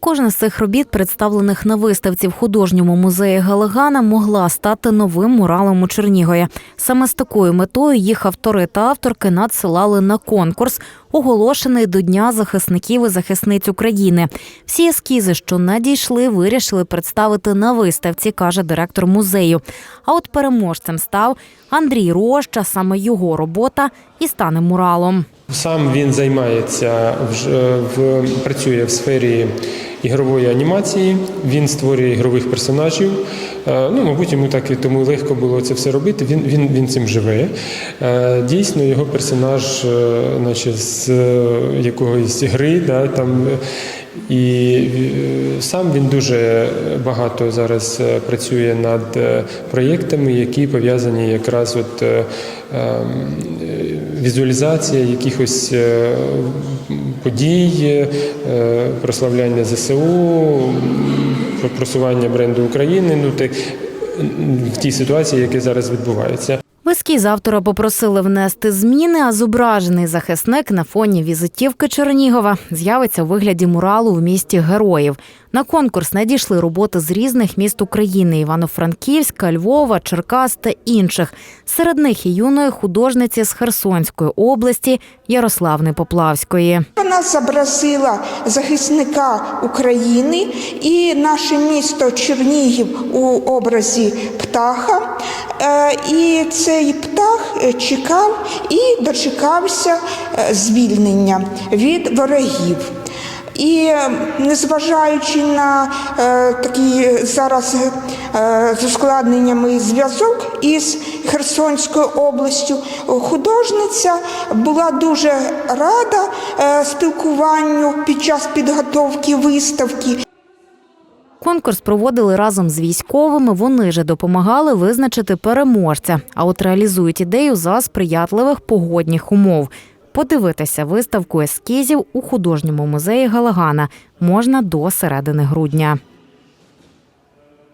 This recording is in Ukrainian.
Кожна з цих робіт, представлених на виставці в художньому музеї Галагана, могла стати новим муралом у Чернігові. Саме з такою метою їх автори та авторки надсилали на конкурс, оголошений до Дня захисників і захисниць України. Всі ескізи, що надійшли, вирішили представити на виставці, каже директор музею. А от переможцем став Андрій Роща, саме його робота і стане муралом. Сам він займається в працює в сфері ігрової анімації. Він створює ігрових персонажів. Е, Ну, мабуть, йому так і тому легко було це все робити. Він він, він цим живе. Е, Дійсно, його персонаж, е, наче з якоїсь гри, да, там. І сам він дуже багато зараз працює над проєктами, які пов'язані якраз от ем, візуалізація якихось подій, прославляння ЗСУ, просування бренду України. Ну в тій ситуації, яка зараз відбувається. Ескіз автора попросили внести зміни, а зображений захисник на фоні візитівки Чернігова з'явиться у вигляді муралу в місті героїв. На конкурс надійшли роботи з різних міст України: Івано-Франківська, Львова, Черкас та інших. Серед них і юної художниці з Херсонської області Ярославни Поплавської. Вона зобразила захисника України і наше місто Чернігів у образі птаха. Е, І цей птах е, чекав і дочекався е, звільнення від ворогів. І незважаючи на е, такий зараз е, з ускладненнями зв'язок із Херсонською областю, художниця була дуже рада е, спілкуванню під час підготовки виставки. Конкурс проводили разом з військовими. Вони же допомагали визначити переможця, а от реалізують ідею за сприятливих погодних умов. Подивитися виставку ескізів у художньому музеї Галагана можна до середини грудня.